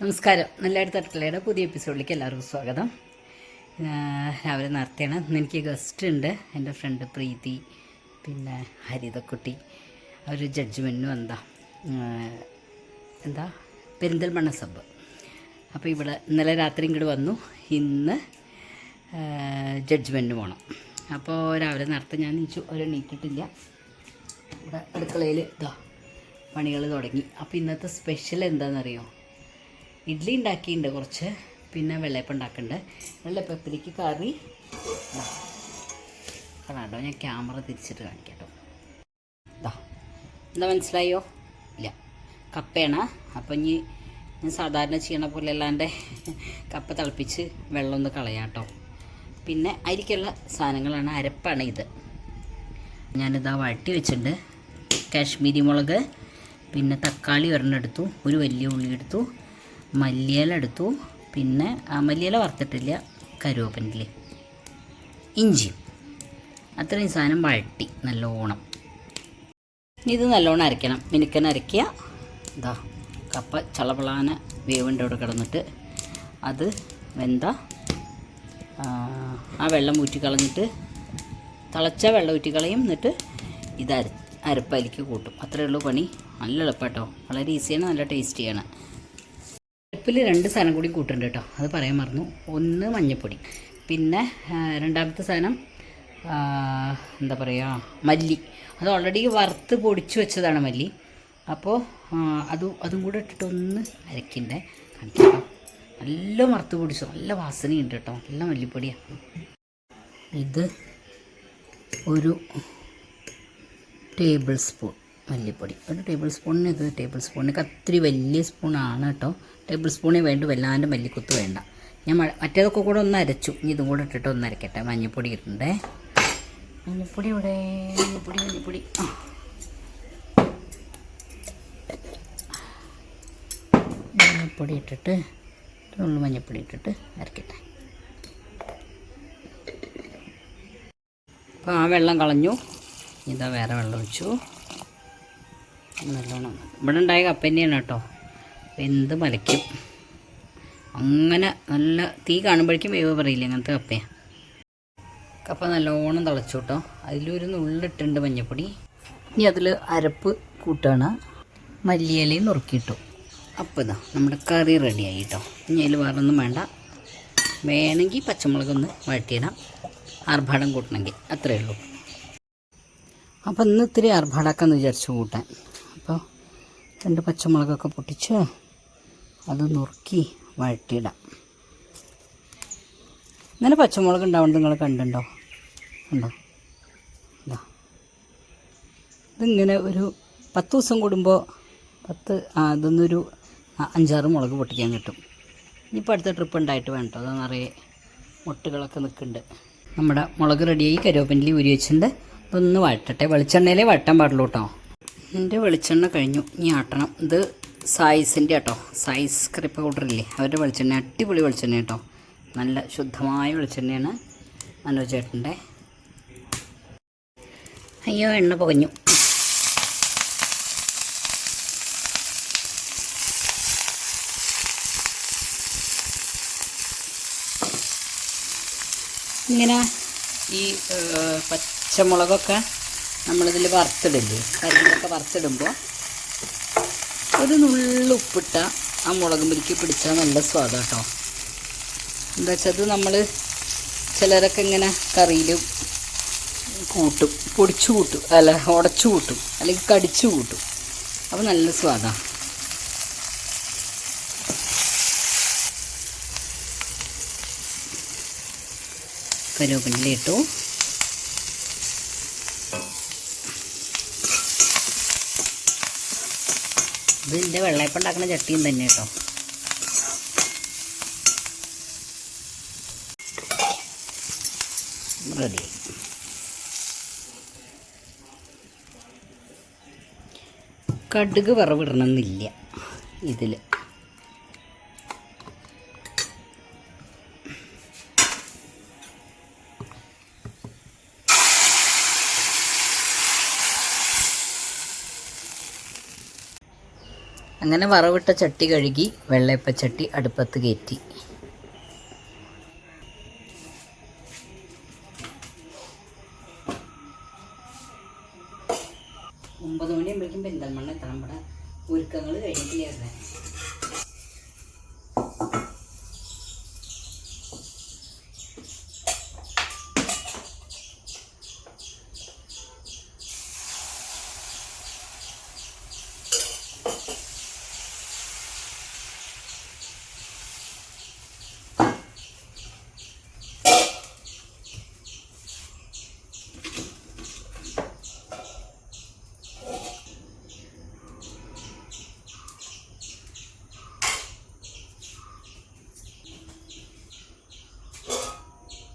നമസ്കാരം. നല്ല തട്ടലയുടെ പുതിയ എപ്പിസോഡിലേക്ക് എല്ലാവർക്കും സ്വാഗതം. രാവിലെ നേരത്തെയാണ്. ഇന്ന് എനിക്ക് ഗസ്റ്റ് ഉണ്ട്. എന്റെ ഫ്രണ്ട് പ്രീതി പിന്നെ ഹരിതക്കുട്ടി. അവർ ജഡ്ജ്മെന്റിന് വന്നതാ. ആഹ് എന്താ? പെരിന്തൽമണ്ണ സബ്. അപ്പോൾ ഇവിടെ ഇന്നലെ രാത്രി ഇങ്ങോട്ട് വന്നു. ഇന്ന് ജഡ്ജ്മെന്റിന് പോകണം അപ്പോൾ രാവിലെ നേരത്തെ ഞാൻ നീച്ചു. ഒരു എണീറ്റിട്ടില്ല. ഇവിടെ അടുക്കളയിൽ ഇതാ പണികൾ തുടങ്ങി. അപ്പോൾ ഇന്നത്തെ സ്പെഷ്യൽ എന്താണെന്നറിയോ ഇഡ്ഡലി ഉണ്ടാക്കിയിട്ടുണ്ട് കുറച്ച് പിന്നെ വെള്ളയപ്പം ഉണ്ടാക്കുന്നുണ്ട് വെള്ളയപ്പത്തിലേക്ക് കറി. കാണാട്ടോ ഞാൻ ക്യാമറ തിരിച്ചിട്ട് കാണിക്കട്ടോ. കേട്ടോ ഇതാ എന്താ മനസ്സിലായോ? ഇല്ല. കപ്പയാണ്. അപ്പം ഇനി ഞാൻ സാധാരണ ചെയ്യണ പോലെ അല്ലാണ്ട് കപ്പ തിളപ്പിച്ച് വെള്ളം ഒന്ന് കളയാം കേട്ടോ പിന്നെ അരിക്കുള്ള സാധനങ്ങളാണ്. അരപ്പാണ് ഇത്. ഞാനിതാ വഴട്ടി വെച്ചിട്ടുണ്ട്. കാശ്മീരി മുളക് പിന്നെ തക്കാളി ഒരെണ്ണം എടുത്തു. ഒരു വലിയ ഉള്ളി എടുത്തു. മല്ലിയില എടുത്തു പിന്നെ മല്ലിയില വറുത്തിട്ടില്ല കരുവേപ്പിന്റെ ഇഞ്ചി. അത്രയും സാധനം വഴട്ടി നല്ലോണം. ഇത് നല്ലോണം അരയ്ക്കണം. മിനുക്കൻ അരയ്ക്കുക. ഇതാ കപ്പ ചളപളാന വേവിന്റെ അവിടെ കിടന്നിട്ട് അത് വെന്ത ആ വെള്ളം ഊറ്റിക്കളഞ്ഞിട്ട് തിളച്ച വെള്ളം ഊറ്റിക്കളയും എന്നിട്ട് ഇത് അര അരപ്പലിക്ക് കൂട്ടും. അത്രയേ ഉള്ളൂ പണി. നല്ല എളുപ്പട്ടോ വളരെ ഈസിയാണ് നല്ല ടേസ്റ്റിയാണ് അരപ്പിൽ രണ്ട് സാധനം കൂടി കൂട്ടുണ്ട് കേട്ടോ. അത് പറയാൻ മറന്നു. ഒന്ന് മഞ്ഞൾപ്പൊടി പിന്നെ രണ്ടാമത്തെ സാധനം എന്താ പറയുക മല്ലി. അത് ഓൾറെഡി വറുത്ത് പൊടിച്ച് വെച്ചതാണ് മല്ലി. അപ്പോൾ അത് അതും കൂടെ ഇട്ടിട്ട് ഒന്ന് അരക്കണ്ടേ കാണിക്കാം നല്ല വറുത്ത് പൊടിച്ചു. നല്ല വാസനയുണ്ട് കേട്ടോ. നല്ല മല്ലിപ്പൊടിയാണ് ഇത് ഒരു ടേബിൾ സ്പൂൺ. മല്ലിപ്പൊടി. ഒരു ടേബിൾ സ്പൂണിന് ഇത് ടേബിൾ സ്പൂണിനൊക്കെ അത്രയും വലിയ സ്പൂണാണ് കേട്ടോ ടേബിൾ സ്പൂണിൽ വേണ്ട വല്ലാണ്ട് മല്ലിക്കുത്ത് വേണ്ട. ഞാൻ മറ്റേതൊക്കെ കൂടെ ഒന്ന് അരച്ചു. ഇനി ഇതും കൂടെ ഇട്ടിട്ട് ഒന്ന് അരക്കട്ടെ. മഞ്ഞൾപ്പൊടി ഇട്ടുണ്ടേ മഞ്ഞൾപ്പൊടി ഇവിടെ. മഞ്ഞൾപ്പൊടി മഞ്ഞൾപ്പൊടി മഞ്ഞൾപ്പൊടി ഇട്ടിട്ട് ഉള്ളു മഞ്ഞൾപ്പൊടി ഇട്ടിട്ട് അരക്കട്ടെ. അപ്പോൾ ആ വെള്ളം കളഞ്ഞു. ഇതാ വേറെ വെള്ളം ഒഴിച്ചു. നല്ലോണം. ഇവിടെ ഉണ്ടായ കപ്പ തന്നെയാണ് കേട്ടോ. എന്ത് മലയ്ക്കും. അങ്ങനെ നല്ല തീ കാണുമ്പോഴേക്കും വേവ് പറയില്ല അങ്ങനത്തെ കപ്പയാണ് കപ്പ നല്ലോണം തിളച്ചു കേട്ടോ. അതിലൊരു നുള്ളിട്ടുണ്ട് മഞ്ഞപ്പൊടി. ഇനി അതിൽ അരപ്പ് കൂട്ടാണ്. മല്ലിയിലയും നുറുക്കിയിട്ടു. അപ്പോൾ ഇതാ നമ്മുടെ കറി റെഡിയായി കേട്ടോ. ഇനി അതിൽ വേറെ ഒന്നും വേണ്ട. വേണമെങ്കിൽ പച്ചമുളകൊന്ന് വഴറ്റിയിടാം. ആർഭാടം കൂട്ടണമെങ്കിൽ. അത്രയേ ഉള്ളൂ. അപ്പോൾ ഇന്ന് ഇത്തിരി ആർഭാടാക്കാന്ന് വിചാരിച്ചു കൂട്ടാൻ. രണ്ട് പച്ചമുളകൊക്കെ പൊട്ടിച്ച് അത് നുറുക്കി വഴറ്റിയിടാം. ഇങ്ങനെ പച്ചമുളക് ഉണ്ടാവുന്നത് നിങ്ങൾ കണ്ടുണ്ടോ ഉണ്ടോ ഇതാ. ഇതിങ്ങനെ ഒരു പത്ത് ദിവസം കൂടുമ്പോൾ പത്ത് ആ, അഞ്ചാറ് മുളക് പൊട്ടിക്കാൻ കിട്ടും. ഇനിയിപ്പോൾ അടുത്ത ട്രിപ്പ് ഉണ്ടായിട്ട് വേണ്ട അത് നിറയെ മുട്ടുകളൊക്കെ നിൽക്കുന്നുണ്ട്. നമ്മുടെ മുളക് റെഡിയായി കരുവേപ്പിന്റെ ഉരി വെച്ചിട്ടുണ്ട്. ഇതൊന്ന് വഴട്ടട്ടെ വെളിച്ചെണ്ണയിലേ വഴട്ടാൻ പാടുള്ളൂ കേട്ടോ. എന്റെ വെളിച്ചെണ്ണ കഴിഞ്ഞു. ഇനി ആട്ടണം. ഇത് സായിസിന്റെ കേട്ടോ സായിസ് പൗഡർ പൗഡറില്ലേ അവരുടെ വെളിച്ചെണ്ണ. അടിപൊളി വെളിച്ചെണ്ണ കേട്ടോ നല്ല ശുദ്ധമായ വെളിച്ചെണ്ണയാണ് മനോജ് ചേട്ടന്റെ. അയ്യോ എണ്ണ പുകഞ്ഞു. ഇങ്ങനെ ഈ പച്ചമുളകൊക്കെ നമ്മളിതിൽ വറുത്തിടില്ലേ? കരിയിലൊക്കെ വറുത്തിടുമ്പോൾ ഒരു നുള്ളു ഉപ്പിട്ട ആ മുളക് മുരിക്ക് പിടിച്ചാൽ നല്ല സ്വാദാണ് കേട്ടോ എന്താ വെച്ചാൽ അത് നമ്മൾ ചിലരൊക്കെ ഇങ്ങനെ കറിയിൽ കൂട്ടും പൊടിച്ചു കൂട്ടും അല്ല ഉടച്ചു കൂട്ടും അല്ലെങ്കിൽ കടിച്ചു കൂട്ടും. അപ്പോൾ നല്ല സ്വാദാണ് കരുവേപ്പിന്റെ ഇട്ടു. ഇതിന്റെ വെള്ളയപ്പം ഉണ്ടാക്കുന്ന ചട്ടിയും തന്നെ കേട്ടോ. റെഡി. കടുക് വറവിടണമെന്നില്ല ഇതിൽ അങ്ങനെ വറവിട്ട ചട്ടി കഴുകി വെള്ളയപ്പച്ചട്ടി അടുപ്പത്ത് കയറ്റി. ഒമ്പത് മണിയാകുമ്പോഴേക്കും പെരിന്തൽമണ്ണ എത്തണം. ഇവിടെ ഒരുക്കങ്ങൾ കഴിഞ്ഞിട്ടില്ലായിരുന്നേ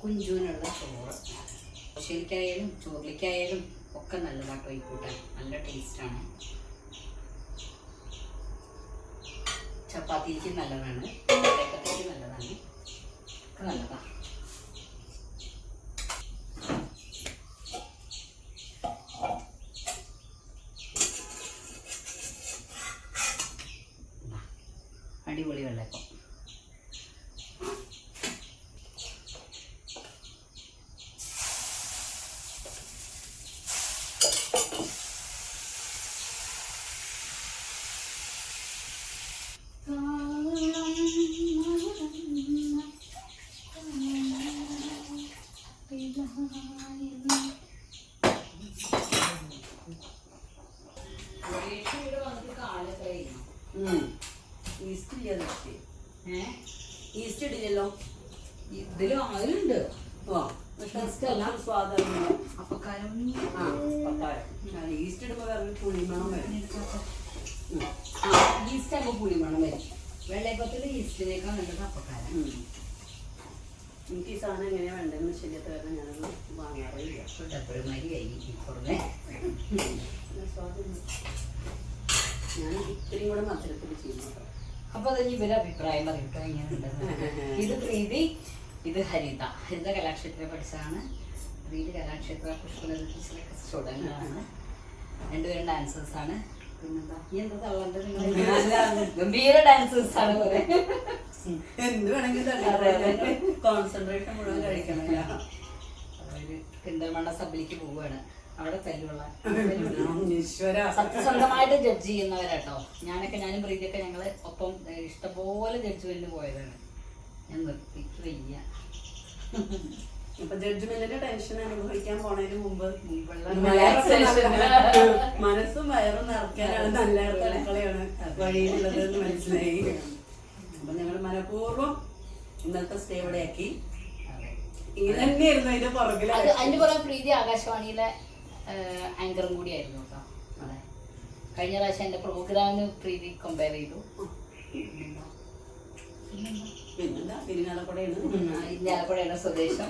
കുഞ്ചുവിനുള്ള ചോറ് ദോശയിലേക്കായാലും ചോറിലേക്കായാലും ഒക്കെ നല്ലതാട്ടോ ഈ കൂട്ടാൻ. നല്ല ടേസ്റ്റാണ്. ചപ്പാത്തിക്ക് നല്ലതാണ് ഏക്കത്തേക്ക് നല്ലതാണ്. ഒക്കെ നല്ലതാണ് അടിപൊളി വെള്ളയപ്പം ഈസ്റ്റ് ഇല്ല ഈസ്റ്റ് ഇടില്ലല്ലോ ഇതിലും അതിലുണ്ട് ആ ഈസ്റ്റ് അല്ല സ്വാദാണ് അപ്പക്കാരം ആ പപ്പായ ഈസ്റ്റ് ഇടുമ്പോൾ പുളിമണം വരും ഉം. ആ ഈസ്റ്റ് ആകുമ്പോൾ പുളി വരും വെള്ളയപ്പത്തിൽ ഈസ്റ്റിനേക്കാൾ നല്ലത് അപ്പക്കാരം. എനിക്ക് ഈ സാധനം എങ്ങനെയാ വേണ്ടതെന്ന് ശരിയത്തെ കാരണം ഞാനത് വാങ്ങാറില്ല കഴിഞ്ഞു പുറമെ. ഞാൻ ഇത്രയും കൂടെ മധുരത്തിൽ ചെയ്യുന്നു കേട്ടോ. അപ്പൊ അതെ ഇവരെ അഭിപ്രായം പറയട്ടോ ഇത് പ്രീതി ഇത് ഹരിത ഹരിത കലാക്ഷേത്ര പഠിച്ചതാണ് പ്രീതി കലാക്ഷേത്ര പുഷ്പ സ്റ്റുഡന്റാണ് രണ്ടുപേരും ഡാൻസേഴ്സ് ആണ്. പിന്നെന്താ? ഈ എന്താ തള്ളേണ്ടത് ഗംഭീര ഡാൻസേഴ്സ് ആണ് പോലെ എന്ത് വേണമെങ്കിലും. കോൺസെൻട്രേഷൻ മുഴുവൻ കഴിക്കണമല്ല അവർ പെരിന്തൽമണ്ണ സഭയിലേക്ക് പോവുകയാണ്. അവിടെ തല്ലുള്ള സത്യസന്ധമായിട്ട് ജഡ്ജ് ചെയ്യുന്നവരാട്ടോ. ഞാനൊക്കെ ഞാനും പ്രീതിയൊക്കെ ഞങ്ങൾ ഒപ്പം ഇഷ്ടപോലെ ഇഷ്ടംപോലെ ജഡ്ജ്മെന്റിന് പോയതാണ്. ഞാൻ നിർത്തിക്ക് വയ്യ ഇപ്പൊ ജഡ്ജ്മെന്റിന്റെ ടെൻഷൻ അനുഭവിക്കാൻ പോണതിന് മുമ്പ് മനസ്സും വയറും നിറയ്ക്കാനാണ് നല്ല അടുക്കളയാണ് വഴിയിലുള്ളത് എന്ന് മനസ്സിലായി. അപ്പൊ ഞങ്ങൾ മനഃപൂർവം ഇന്നത്തെ സ്റ്റേ ഇവിടെ ആക്കി. ഇങ്ങനെ തന്നെയായിരുന്നു അതിന്റെ പുറകിൽ അതിന്റെ പുറകെ പ്രീതി ആകാശവാണിയിലെ ആങ്കറും കൂടിയായിരുന്നു കേട്ടോ. കഴിഞ്ഞ പ്രാവശ്യം എന്റെ പ്രോഗ്രാമിന് പ്രീതി കമ്പയർ ചെയ്തു. പിന്നെന്താ? പിന്നെന്താ? സ്വദേശം.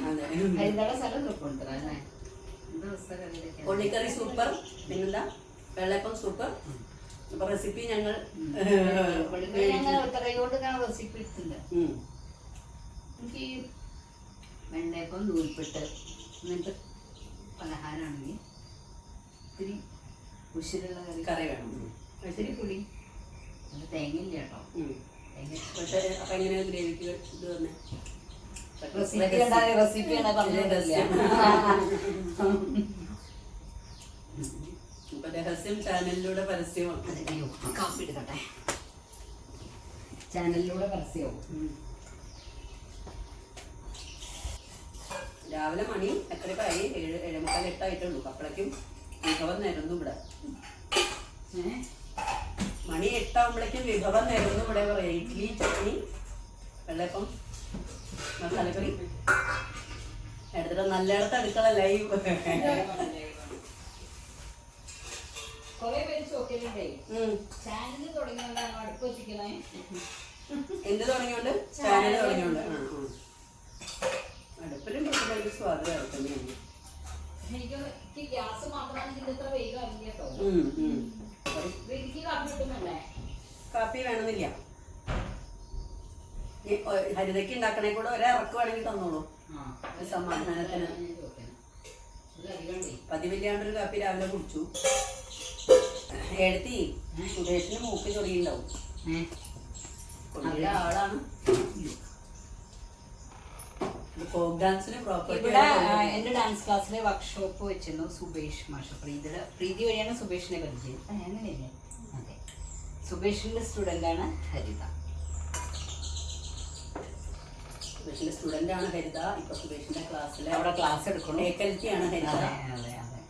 സ്ഥലം സൂപ്പർ. പിന്നെന്താ? വെള്ളപ്പം സൂപ്പർ. അപ്പൊ റെസിപ്പി ഞങ്ങൾ റെസിപ്പി. എനിക്ക് ഈ നൂൽപ്പിട്ട് ഇങ്ങനത്തെ പലഹാരമാണെങ്കിൽ ഇത്തിരി ഉശിരുള്ള കറി. കറി വേണം. ഒത്തിരി ഇത്തിരി പുളി. തേങ്ങയില്ല കേട്ടോ. ഇത് റെസിപ്പി ചാനലിലൂടെ കാപ്പി പരസ്യമാവും രാവിലെ മണി എത്രക്കായി ഏഴ് ഏഴേമുക്കാൽ എട്ടായിട്ടുള്ളൂ അപ്പോഴേക്കും വിഭവം നേരുന്നു ഇവിടെ ഏഹ് മണി എട്ടാകുമ്പോഴേക്കും വിഭവം നേരുന്നു ഇവിടെ പറയാം. ഇഡ്ഡലി ചട്നി വെള്ളപ്പം മസാലക്കറി. എടുത്തിട്ട് നല്ലയിടത്ത് അടുക്കള ലൈവ് എന്ത് തുടങ്ങിയോണ്ട്? ചാനൽ തുടങ്ങിയോണ്ട്. അടുപ്പിലും ഒരു സ്വാദ് വേറെ തന്നെയാണ്. എനിക്ക് ഗ്യാസ് മാത്രമാണ് ഇതിന്റെ ഇത്ര കേട്ടോ. ഉം. എനിക്ക് കാപ്പി വേണമെന്നില്ല. ഹരിതയ്ക്ക് ഉണ്ടാക്കണേ കൂടെ ഒരിറക്ക് വേണമെങ്കിൽ തന്നോളൂ. സമാധാനത്തിന്. പതിവില്ലാണ്ടൊരു കാപ്പി രാവിലെ കുടിച്ചു. എടുത്തി സുരേഷിന് മൂക്ക് ചൊറിയുണ്ടാവും. ആളാണ്. ഫോക്ക് ഡാൻസിന് പ്രോപ്പർട്ടി ഇവിടെ എന്റെ ഡാൻസ് ക്ലാസ്സിലെ വർക്ക്ഷോപ്പ് വെച്ചിരുന്നു സുബേഷ് മാഷ്. പ്രീതിയുടെ പ്രീതി വഴിയാണ് സുബേഷിനെ പരിചയം. അങ്ങനെയല്ലേ? അതെ. സുബേഷിന്റെ സ്റ്റുഡന്റ് ആണ് ഹരിത. സുബേഷിന്റെ സ്റ്റുഡന്റ് ആണ് ഹരിത. ഇപ്പൊ സുബേഷിന്റെ ക്ലാസ്സിലെ അവിടെ ക്ലാസ് എടുക്കണം ഫേക്കൽറ്റി ആണ് ഹരിത. അതെ അതെ അതെ.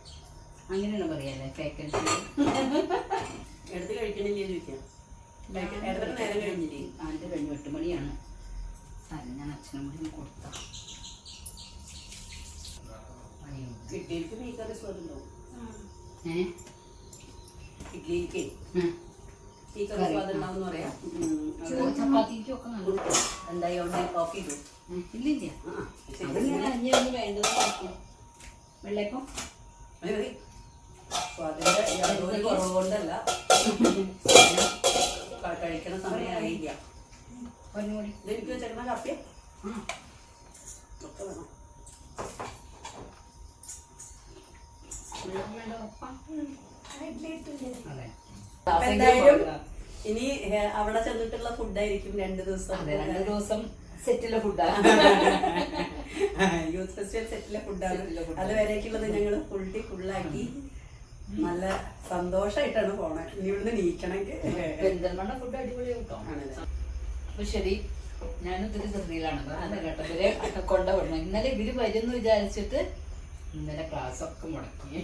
അങ്ങനെയാണ് പറയല്ലേ? ഫേക്കൽറ്റി എടുത്ത് കഴിക്കണില്ലേ ചോദിക്കാം. നേരം കഴിഞ്ഞില്ലേ? ആന്റെ കഴിഞ്ഞ് എട്ട് മണിയാണ്. സാരം ഞാൻ അച്ഛനും കൂടി ഒന്ന് ഇഡ്ഡലിക്ക് മീക്കറി സ്വാദുണ്ടാവും ഏഹ് ഇഡ്ലിക്ക് ഉം. മീക്കറി കറി, സ്വാദുണ്ടാവും എന്ന് പറയാം. എന്തായി ഉടനെ കോഫി ഇടും. ഇല്ലില്ല. വേണ്ടത് വെള്ളയപ്പം. സ്വാദിന്റെ കുറവുകൊണ്ടല്ല കഴിക്കണ സമയമായില്ല ഇതെനിക്ക് വെച്ചേക്കണ കപ്പി ഒക്കെ വേണം. എന്തായാലും ഇനി അവിടെ ചെന്നിട്ടുള്ള ഫുഡായിരിക്കും രണ്ടു ദിവസം. രണ്ടു ദിവസം സെറ്റിലെ ഫുഡാണ് യൂത്ത് ഫെസ്റ്റിവൽ സെറ്റിലെ ഫുഡാണ് അതുവരേക്കുള്ളത് ഞങ്ങൾ ഫുള്ളി ഫുള്ളാക്കി നല്ല സന്തോഷമായിട്ടാണ് പോണേ. ഇനി ഇവിടുന്ന് നീക്കണമെങ്കിൽ പെരിന്തൽമണ്ണ ഫുഡ് അടിപൊളി അപ്പൊ ശരി ഞാനും ഇതിൽ ധൃതിയിലാണ് കാരണം കേട്ടോ ഇവരെ കൊണ്ടുവിടണം. ഇന്നലെ ഇവർ വരുമെന്ന് വിചാരിച്ചിട്ട് ഇന്നലെ ക്ലാസ് ഒക്കെ മുടക്കി.